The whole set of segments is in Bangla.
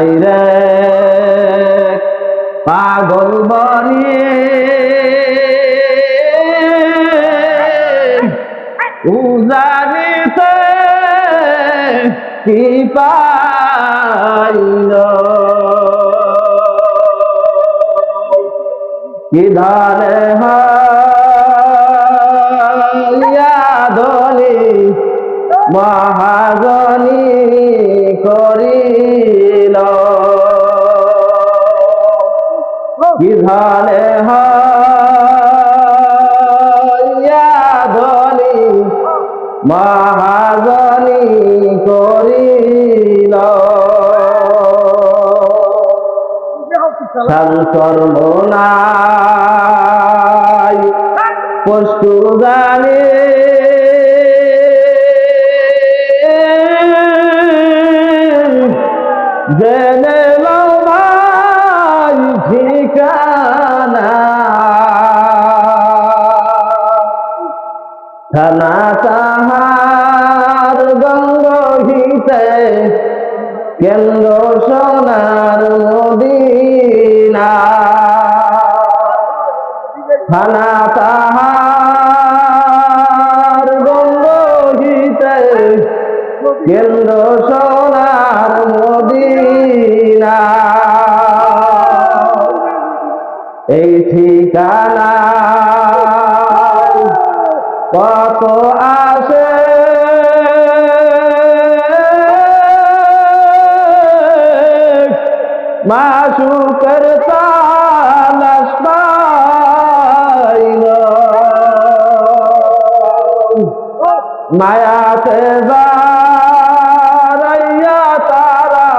নাই রে পাগল বনিয়ে উজানিতে কি পাইল? কি ধারে ধনি মহাজনী ঘানে ধনি মহাজনি করিল। সর্ব নাই পশু জানি। জেনে মায়াতে যারাইয়া তারা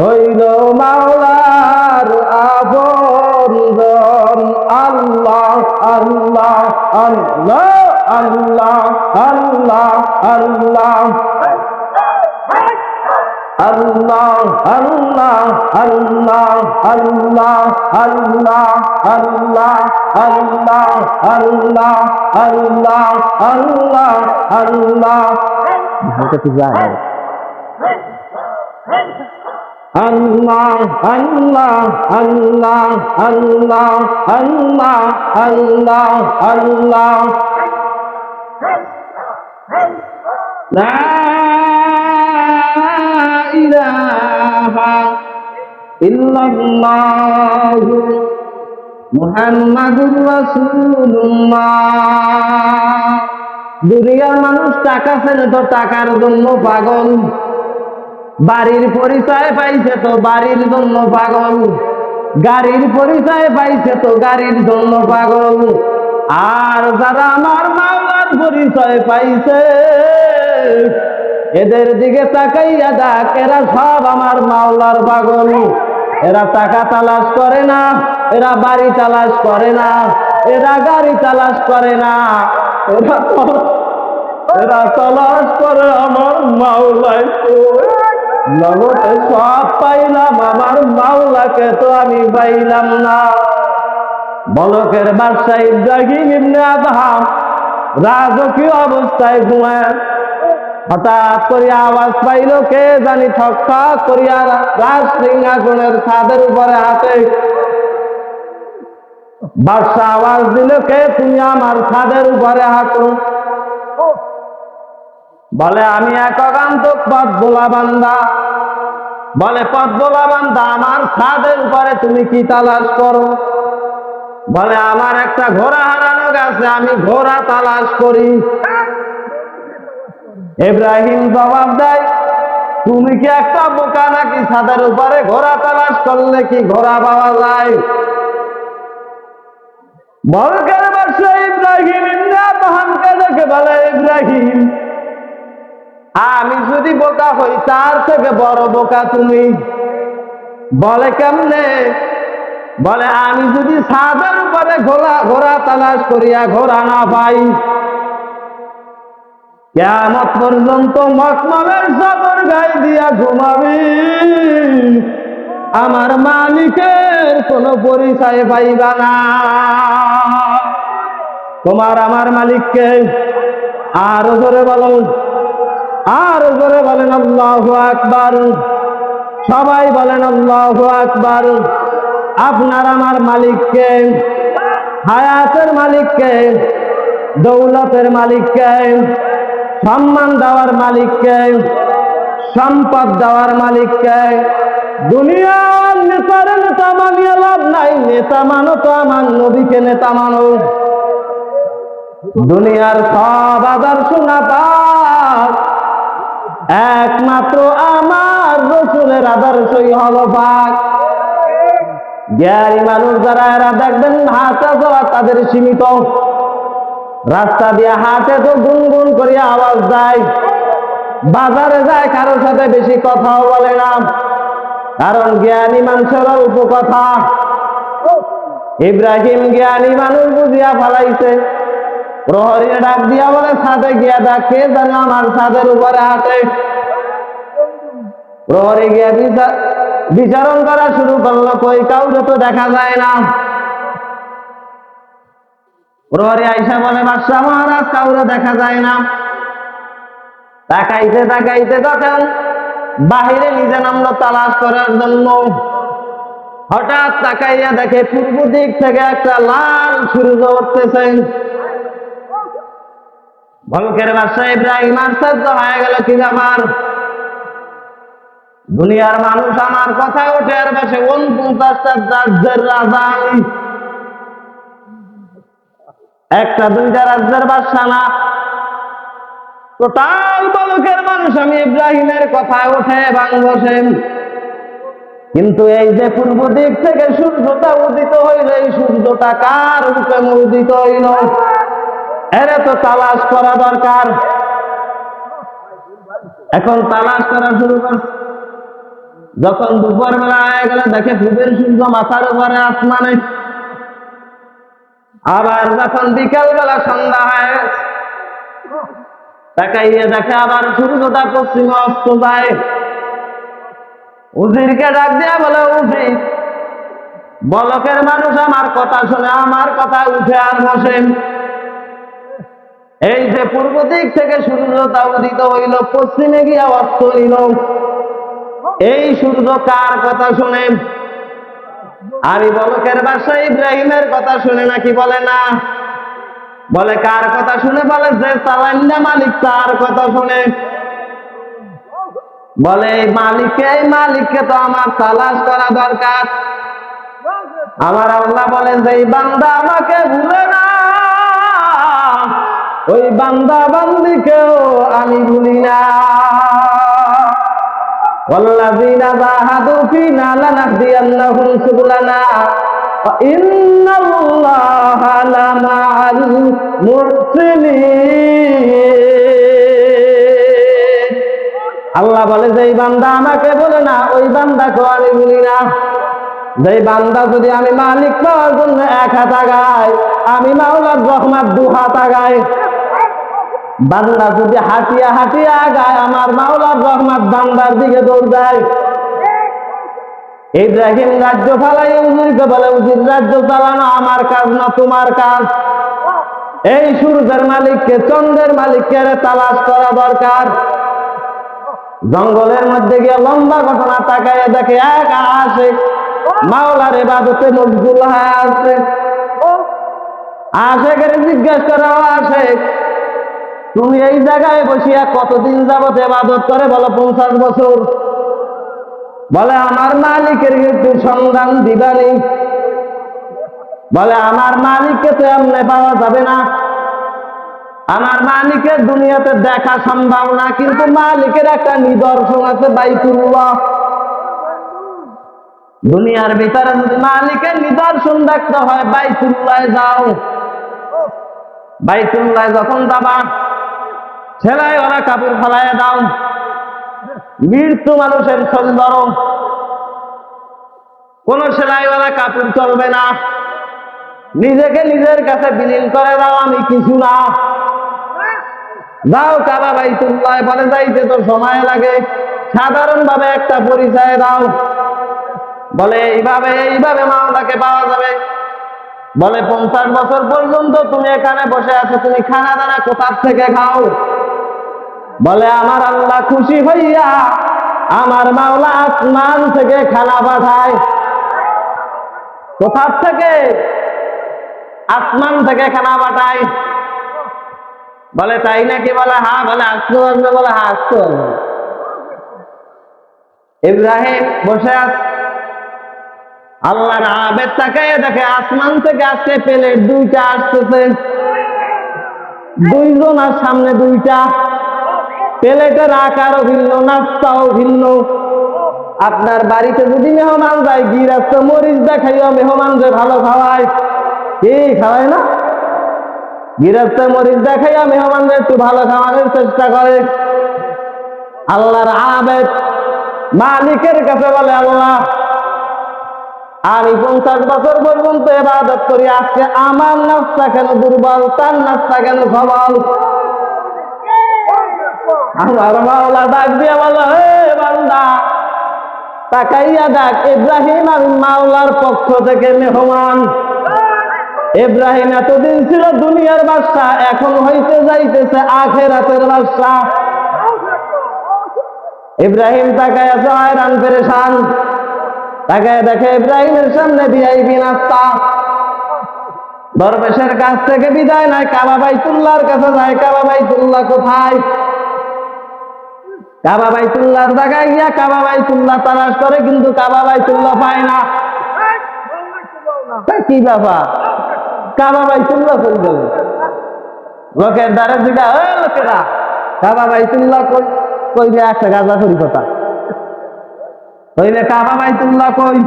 হইল মাওলার আবরণ। আল্লাহ আল্লাহ আল্লাহ আল্লাহ আল্লাহ আল্লাহ। আল্লাহ আল্লাহ আল্লাহ আল্লাহ আল্লাহ আল্লাহ আল্লাহ আল্লাহ আল্লাহ আল্লাহ আল্লাহ হালকা কিছু আয় আল্লাহ আল্লাহ আল্লাহ আল্লাহ আল্লাহ আল্লাহ আল্লাহ لا দুনিয়ার মানুষ টাকা ফেলে তো টাকার জন্য পাগল। বাড়ির পরিচয় পাইছে তো বাড়ির জন্য পাগল। গাড়ির পরিচয় পাইছে তো গাড়ির জন্য পাগল। আর যারা আমার মাওলার পরিচয় পাইছে এদের দিকে তাকাইয়া দেখ, এরা সব আমার মাওলার পাগল। এরা টাকা তালাশ করে না, এরা বাড়ি তালাশ করে না, এরা গাড়ি তালাশ করে না। এরা এরা তালাশ করে আমার মাওলাই নগদে সব পাইলাম, আমার মাওলাকে তো আমি পাইলাম না। বলকের বাদশাহ ইব্রাহিম ইবনে আদহাম রাজকীয় অবস্থায় ঘুমায়। হঠাৎ করিয়া আওয়াজ পাইল, কে জানি ঠক ঠক করিয়া রাজ সিংহাসনের ছাদের উপরে হাতে বাদশাহ আওয়াজ দিল, কে তুমি আমার ছাদের উপরে হাঁটো? বলে, আমি এক অগান্তক পথ বোলা বান্দা। বলে পথ বোলা বান্দা, আমার ছাদের উপরে তুমি কি তালাশ করো? বলে, আমার একটা ঘোড়া হারানো গেছে, আমি ঘোড়া তালাশ করি। ইব্রাহিম জবাব দেয়, তুমি কি একটা বোকা নাকি ছাদের উপরে ঘোড়া তালাশ করলে কি ঘোড়া পাওয়া যায়? বলকের বাসা ইব্রাহিম ইন্দ্রাবহামকে দেখে বলে, ইব্রাহিম, আমি যদি বোকা হই, তার থেকে বড় বোকা তুমি। বলে, কেমনে? বলে, আমি যদি ছাদের উপরে ঘোড়া ঘোড়া তালাশ করিয়া ঘোড়া না পাই কেমত পর্যন্ত মকমলের সবর গাই দিয়া ঘুমাবি। আমার মালিকের কোনো পরিচয় পাইবা না। তোমার আমার মালিককে আরও জোরে বলো আরও জোরে বলেন আল্লাহ আকবার। সবাই বলেন আল্লাহু আকবার। আপনার আমার মালিককে, হায়াতের মালিককে, দৌলতের মালিককে সম্মান দেওয়ার মালিককে সম্পদ দেওয়ার মালিককে দুনিয়ার নেতার নেতা মানিয়ে লাভ নাই, নেতা মানো তো আমার নবীকে নেতা মানো। দুনিয়ার সব আদার শোনা একমাত্র আমার রসুলের আদর্শই হলো পাক। জ্ঞানী মানুষ যারা এরা দেখবেন চলা তাদের সীমিত। রাস্তা দিয়ে হাঁটে তো গুনগুন করে আওয়াজ দেয়। বাজারে যায় কারোর সাথে বেশি কথাও বলে না। কারণ জ্ঞানী মানুষের অল্প কথা। ইব্রাহিম জ্ঞানী মানুষ বুঝিয়া ফেলাইছে। প্রহরীর ডাক দিয়া বলে, ছাদে গিয়া দেখ, কে জানে আমার ছাদের উপরে হাঁটে? প্রহরী গিয়া বিচার বিচারণ করা শুরু করল, কই কাউকে তো দেখা যায় না। প্রহরী আইসা বলে, বাদশাহ মহারাজ, কাউরে দেখা যায় না। তাকাইতে তাকাইতে তখন বাহিরে নিজে নামলো তালাশ করার জন্য। হঠাৎ তাকাইয়া দেখে পূর্ব দিক থেকে একটা লাল সূর্য উঠতেছে। বলকের বাদশাহ ইব্রাহিম আশ্চর্য হয়ে গেল, কি ব্যাপার? দুনিয়ার মানুষ আমার কথা ওঠে, আর বসে উনপঞ্চাশটা রাজ্যের রাজা একটা, দুইটা রাজ্যের বাদশা না টোটাল বলকের মানুষ আমি ইব্রাহিমের কথায় ওঠে এবং বসেন কিন্তু এই যে পূর্ব দিক থেকে সূর্যটা উদিত হইল, এই সূর্যটা কার হুকুমে উদিত হইল? এরে তো তালাশ করা দরকার। এখন তালাশ করা শুরু কর। যখন দুপুর বেলা হয়ে গেলে, দেখে পূবের সূর্য মাথার উপরে আসমানে। আবার যখন বিকাল বেলা সন্ধ্যা হয় তাকাইয়ে দেখে আবার সূর্যটা পশ্চিমে অস্ত যায়। উজিরকে ডাক দিয়া বলে, উজির, বলকের মানুষ আমার কথা শুনে, আমার কথা উঠে আর বসেন এই যে পূর্ব দিক থেকে সূর্যটা উদিত হইল, পশ্চিমে গিয়া অস্ত নিল এই সূর্য কার কথা শুনে? আরে বলকের বাসা ইব্রাহিমের কথা শুনে নাকি বলে না? বলে কার কথা শুনে? বলে যে চালান্না মালিক তার কথা শুনে। বলে মালিককে মালিককে তো আমার তালাশ করা দরকার। আমার আল্লাহ বলেন যে, এই বান্দা আমাকে ভুলে না। ওই বান্দা বান্দিকেও আমি ভুলি না। والذين جاهدوا فينا لنهدينهم سبلنا وإن الله لمع المحسنين আল্লাহ বলে যে এই বান্দা আমাকে বলে না ওই বান্দাকেও আমি বলি না যে বান্দা যদি আমি মালিক পাওয়ার জন্য এক হাত আগায় আমি মাওলার রহমাত দু হাত আগায় বান্দা যদি হাঁটিয়া হাঁটিয়া আগায় আমার মাওলার রহমাত বান্দার দিকে দৌড় দেয়। ইব্রাহিম রাজ্য ফালাই, উজিরকে বলে, উজির রাজ্য চালানো আমার কাজ না তোমার কাজ। এই সূর্যের মালিককে, চন্দ্রের মালিককে তালাশ করা দরকার। জঙ্গলের মধ্যে গিয়ে লম্বা ঘটনা তাকাইয়ে দেখে এক আসে মাওলার এবাদতে মজগুল হয়ে আসে করে জিজ্ঞেস করা আসে তুমি এই জায়গায় বসিয়া কতদিন যাবত এবাদত করে বলো পঞ্চাশ বছর? বলে, আমার মালিকের একটু সন্ধান দিবানি বলে, আমার মালিককে তো এমনি পাওয়া যাবে না। আমার মালিকের দুনিয়াতে দেখা সম্ভব না, কিন্তু মালিকের একটা নিদর্শন আছে বাইতুল্লাহ। দুনিয়ার ভিতরে যদি মালিকের নিদর্শন দেখতে হয় বাইতুল্লায় যাও। বাইতুল্লায় যখন যাবা ছেলাই ওরা কাপড় ফেলায় দাও। মৃত্যু মানুষের ছবি ধরো কোন সেলাইওয়ালা কাপড় চলবে না। নিজেকে নিজের কাছে বিলীন করে দাও, আমি কিছু না। যাও কাবা বাইতুল্লাহ, বলে যাইতে তো সময় লাগে। সাধারণ ভাবে একটা পরিচয় দাও। বলে, এইভাবে এইভাবে মাওলাকে পাওয়া যাবে। বলে, পঞ্চাশ বছর পর্যন্ত তুমি এখানে বসে আছো, তুমি খানা দানা কোথার থেকে খাও? বলে, আমার আল্লাহ খুশি হইয়া আমার মাওলা আসমান থেকে খানা পাঠায়। কোথার থেকে? আসমান থেকে খানা পাঠায়। বলে, তাই নাকি? বলে হা বলে, আসতে পারবে? বলে হ্যাঁ আসতে পারবে। ইব্রাহিম বসে আছে। আল্লাহর আবেদ তাকায় দেখে আসমান থেকে আসছে প্লেট দুইটা আসতেছে। দুইজন আর সামনে দুইটা। প্লেটের আকারও ভিন্ন, নাস্তাও ভিন্ন। আপনার বাড়িতে যদি মেহমান যায় গিরাস্ত মরিচ দেখাইও, মেহমান যে ভালো খাওয়ায়। কি খাওয়ায় না? গিরাস্ত মরিচ দেখাইয়া মেহমানদের একটু ভালো খাওয়ানোর চেষ্টা করে। আল্লাহর আবেদ মালিকের কাছে বলে আল্লাহ, আমি পঞ্চাশ বছর পর্যন্ত এবাদত করি, আজকে আমার নাস্তা কেন দুর্বল, তার নাস্তা কেন সবল? আমার মাওলা ডাক বলো বান্দা। তাকাইয়া ডাক ইব্রাহিম আমি মাওলার পক্ষ থেকে মেহমান। এতদিন ছিল দুনিয়ার বাদশা এখন হইতে যাইতেছে আখেরাতের বাদশা ইব্রাহিম তাকায় আছে পেরেশান। তাকায় দেখে ইব্রাহিমের সামনে ভিআইপি নাস্তা। দরবেশের কাছ থেকে বিদায় নাই কাবা বাইতুল্লাহর কাছে যায়, কাবা বাইতুল্লাহ কোথায়? কাবা বাইতুল্লাহর জায়গায় গিয়া কাবা বাইতুল্লাহ তালাশ করে, কিন্তু কাবা বাইতুল্লাহ পায় না। কি ব্যাপার? কাবা বাইতুল্লাহ কই গেল? লোকের দ্বারা জিগা ও লোকেরা! কাবা বাইতুল্লাহ কই কইলে একটা গাজা করি কথা কইলে কাবা বাইতুল্লাহ কই?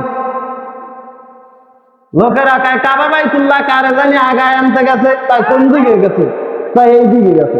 লোকেরা কয়, কাবা বাইতুল্লাহ কারে জানি আগায় আনতে গেছে? তাই কোন দিকে গেছে? তাই এই দিকে গেছে।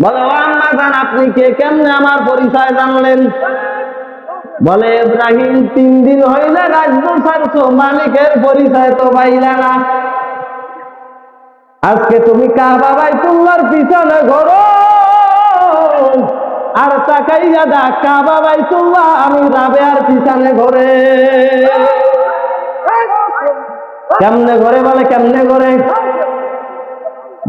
বলে আম্মা জান আপনি কে? কেমনে আমার পরিচয় জানলেন? বলে, ইব্রাহিম, তিন দিন হইলে রাজ্য ছাড়ছো, মালিকের পরিচয় তো পাইলা না। আজকে তুমি কাবা বাইতুল্লার পিছনে ঘোরো। আর তাকাইয়া দা কাবা বাইতুল্লাহ আমি রাবে আর পিছনে ঘোরে। কেমনে ঘরে বলে, কেমনে ঘরে?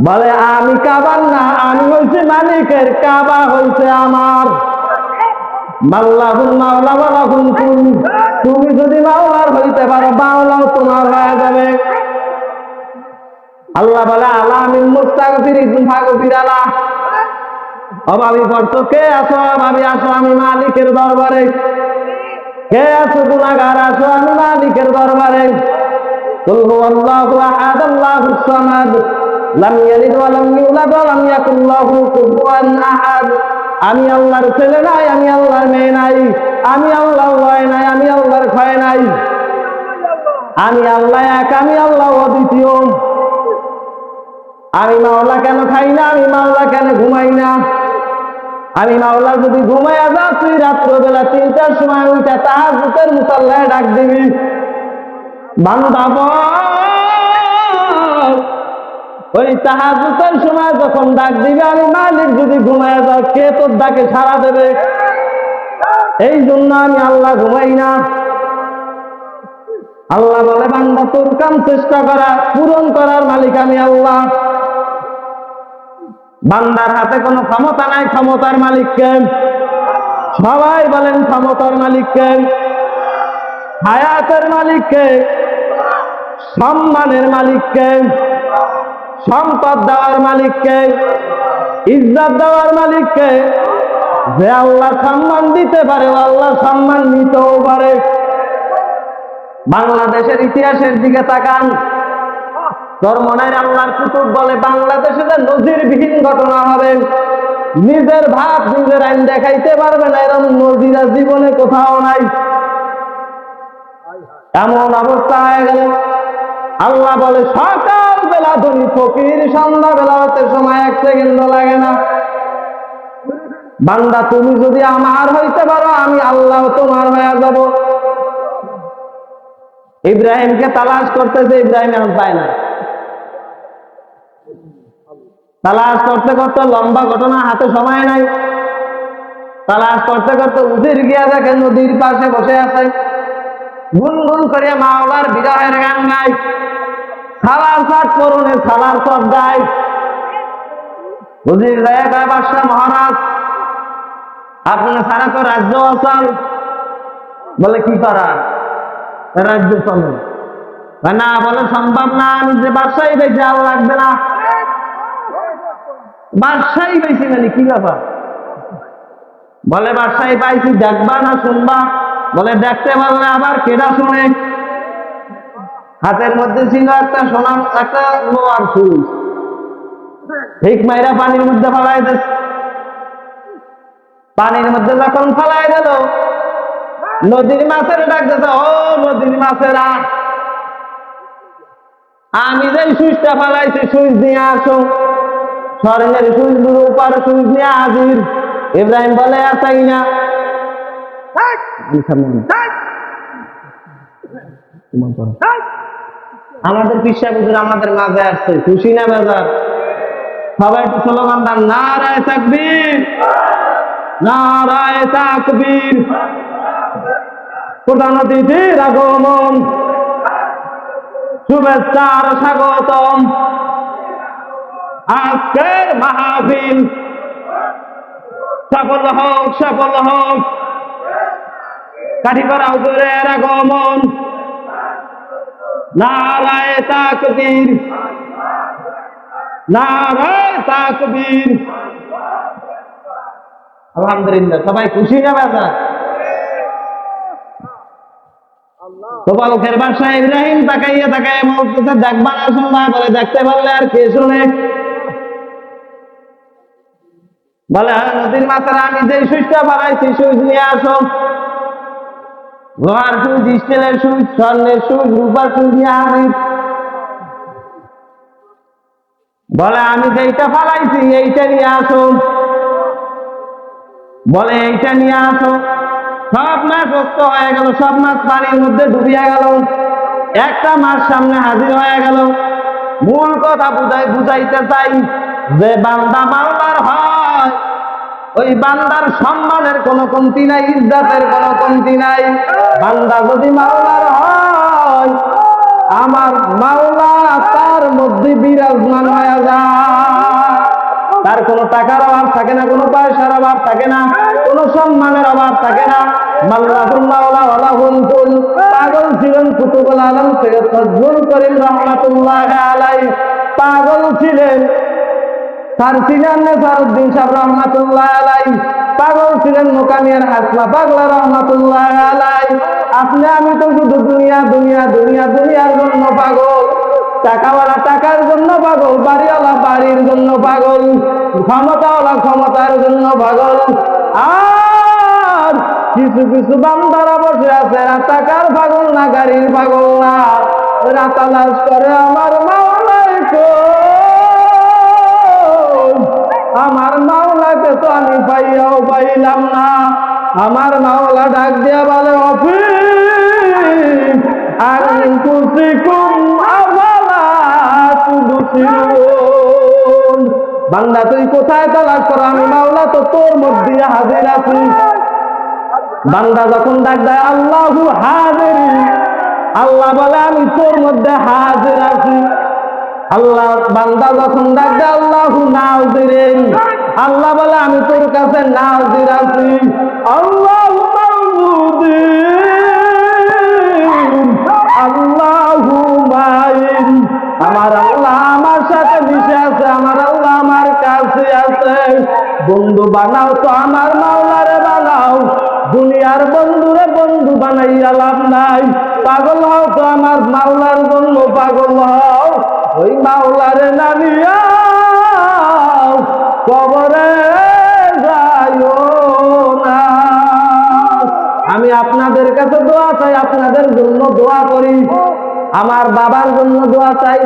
বলে, আমি কাবার না, আমি হয়েছি মালিকের, কাবা হয়েছে আমার। মাল্লাহুল মাওলা মালাহুল তুমি তুমি যদি মাওলার হইতে পারো মাওলাও তোমার হয়ে যাবে। আল্লাহ বলে আল্লাহ আমি মুস্তাগফির ফাগফির আলা অভাবী করতো কে আসো অভাবী আসো আমি মালিকের দরবারে। কে আসো গুণাগার আসো আমি মালিকের দরবারে। বলব হু আল্লাহু আহাদ আল্লাহুস সামাদ। লাম ইয়ালিদ ওয়া লাম ইউলাদ ওয়া লাম ইয়াকুল্লাহু কুফুয়ান আহাদ। আমি আল্লাহর ছেলে নাই, আমি আল্লাহর মেয়ে নাই, আমি আল্লাহ ভয় নাই, আমি আল্লাহর ক্ষয় নাই। আমি আল্লাহ এক, আমি আল্লাহ অদ্বিতীয়। আমি মাওলা কেন খাই না, আমি মাওলা কেন ঘুমাই না? আমি মাওলা যদি ঘুমাইয়া যা তুই রাত্রবেলা তিনটার সময় উঠে তাহার মুখের মুসাল্লায় ডাক দিবি। বান্দা ওই তাহাজুতের সময় যখন ডাক দিবে, আমি মালিক, যদি ঘুমায় যাও, কে তোর ডাকে সাড়া দেবে? এই জন্য আমি আল্লাহ ঘুমাই না। আল্লাহ বলে, বান্দা, তোর কাম চেষ্টা করা, পূরণ করার মালিক আমি আল্লাহ। বান্দার হাতে কোনো ক্ষমতা নাই, ক্ষমতার মালিককে সবাই বলেন, ক্ষমতার মালিককে হায়াতের মালিককে সম্মানের মালিককে সম্পদ দেওয়ার মালিককে, ইজ্জত দেওয়ার মালিককে যে আল্লাহ সম্মান দিতে পারে আল্লাহ সম্মান নিতেও পারে। বাংলাদেশের ইতিহাসের দিকে তাকান। ধর্মনের আল্লাহর কুতুব বলে বাংলাদেশে যে নজিরবিহীন ঘটনা হবে? নিজের ভাব, নিজের আইন দেখাইতে পারবে না, এরকম নজিরা জীবনে কোথাও নাই। এমন অবস্থা হয়ে গেল। আল্লাহ বলে, সকাল বেলা ধনী ফকির, সন্ধ্যা বেলা হতে সময় এক সেকেন্ড লাগে না। বান্দা, তুমি যদি আমার হইতে পারো, আমি আল্লাহ তোমার হয়ে যাব। ইব্রাহিমকে তালাশ করতেছে, ইব্রাহিম এখন পায় না। তালাশ করতে করতে লম্বা ঘটনা, হাতে সময় নাই। তালাশ করতে করতে উঠির গিয়া দেখে নদীর পাশে বসে আছে। গুনগুন করে মাওলার বিরহের গান গায়। সালার সাত করুনে সালার সব উজির রায় গায় বাদশাহ মহারাজ আপনি সারা তো রাজ্য আসান বলে, কি করা রাজ্য চলে। না, বলে সম্ভব না, আমি যে বাদশাহী বেশি আর লাগবে না। বাদশাহী বেশি মানে কি ব্যাপার? বলে, বাদশাহী পাইছি, দেখবা না, শুনবা। বলে, দেখতে পারলে আবার কেডা শুনে? হাতের মধ্যে ছিল একটা সোনা একটা লোয়ার সুইচ। ঠিক মাইরা পানির মধ্যে ফালাই দিস পানির মধ্যে যখন ফালাই দিল, নদীর মাছের ডাক দিতে ও নদীর মাছেরা, আমি যে সুইচটা ফালাইছি, সুইচ দিয়ে আসো। স্বর্ণের সুইচগুলো উপর, সুইচ নিয়ে হাজির। ইব্রাহিম বলে আসাই না? আমাদের পিসা বুঝুন আমাদের মাঝে আসছে। খুশি না বাজার? সবাই একটু স্লোগান দান, নারায় তাকবীর নারায় তাকবীর। প্রধান অতিথির আগমন। শুভেচ্ছার স্বাগতম। আজকের মাহফিল সফল হোক সফল হোক। কাঠিপাড়া হুজুরের আগমন। নারায় তাকবীর। নারায় তাকবীর। আলহামদুলিল্লাহ, সবাই খুশি না বাবা তো বালকের বাসা ইব্রাহিম তাকাইয়া তাকাইয়া বলতেছে দেখবা না বলে, দেখতে পারলে আর কে শুনে? বলে হ্যাঁ নদীর মাথায় আমি যে সুইচটা বানাইছি, সুইচ নিয়ে আসো। লোহার সুইচ স্টিলের সুইচ স্বর্ণের সুইচ রূপার নিয়ে আসি বলে, আমি যেইটা ফালাইছি, এইটা নিয়ে আসো। বলে, এইটা নিয়ে আসো। সব মাছ অস্ত হয়ে গেল, সব মাছ পানির মধ্যে ডুবিয়া গেল। একটা মাছ সামনে হাজির হয়ে গেল। মূল কথা বুঝাই বুঝাইতে চাই যে, বান্দা মাওলার ওই বান্দার সম্মানের কোনো কমতি নাই, ইজ্জাতের কোনো কমতি নাই। বান্দা যদি মাওলার হয়, আমার মাওলা তার মধ্যে বিরাজমান হয়ে যায়। তার কোনো টাকার অভাব থাকে না, কোনো পয়সার অভাব থাকে না, কোনো সম্মানের অভাব থাকে না। পাগল ছিলেন কুতুবুল আলম সৈয়দ ফজলুল করিম রহমাতুল্লাহ আলাই পাগল ছিলেন স্যার ছিলেন নেসারুদ্দিন সাহেব রহমাতুল্লাহ আলাই পাগল ছিলেন মোকামিয়ার হাসমা পাগলা রহমাতুল্লাহ আলাই আপনি, আমি তো শুধু দুনিয়া দুনিয়া দুনিয়া, দুনিয়ার জন্য পাগল। টাকাওয়ালা টাকার জন্য পাগল, বাড়িওয়ালা বাড়ির জন্য পাগল, ক্ষমতাওয়ালা ক্ষমতার জন্য পাগল। আর কিছু কিছু বান্দারা বসে আছে টাকার পাগল না, গাড়ির পাগল না। এরা তালাশ করে আমার মাওলাই কই? আমার মাওলাকে তো আমি পাইয়াও পাইলাম না। আমার মাওলা ডাক দিয়া বলে অফিস আর আফালা তুবসিরুন। বান্দা, তুই কোথায় তালাশ কর? আমি মাওলা তো তোর মধ্যে হাজির আছি। বান্দা যখন ডাক দেয়, আল্লাহু হাজির। আল্লাহ বলে, আমি তোর মধ্যে হাজির আছি। আল্লাহ, বান্দা যখন ডাক দেয় আল্লাহু নাজিরিন আল্লাহ বলে, আমি তোর কাছে নাজির আছি আল্লাহু আমার আল্লাহ আমার সাথে মিশে আছে, আমার আল্লাহ আমার কাছে আছে। বন্ধু বানাও তো আমার মাওলারে বানাও। দুনিয়ার বন্ধুরে বন্ধু বানাইয়া লাভ নাই। পাগল হও তো আমার মাওলার মাওলারে নামিয়া কবরে আমি আপনাদের কাছে দোয়া চাই আপনাদের জন্য দোয়া করি। আমার বাবার জন্য দোয়া চাই।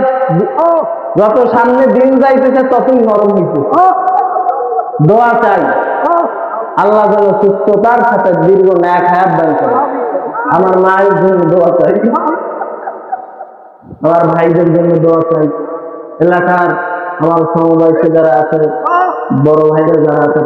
যত সামনে দিন যাইতেছে ততই নরম হইতেছে। দোয়া চাই। আল্লাহ যেন সুস্থতার সাথে দীর্ঘ ন্যাক হায়াত দান করে। আমার মায়ের জন্য দোয়া চাই। আমার ভাইদের জন্য দোয়া চাই। এলাকার আমার সমবয়সী যারা আছে বড় ভাইরা যারা আছে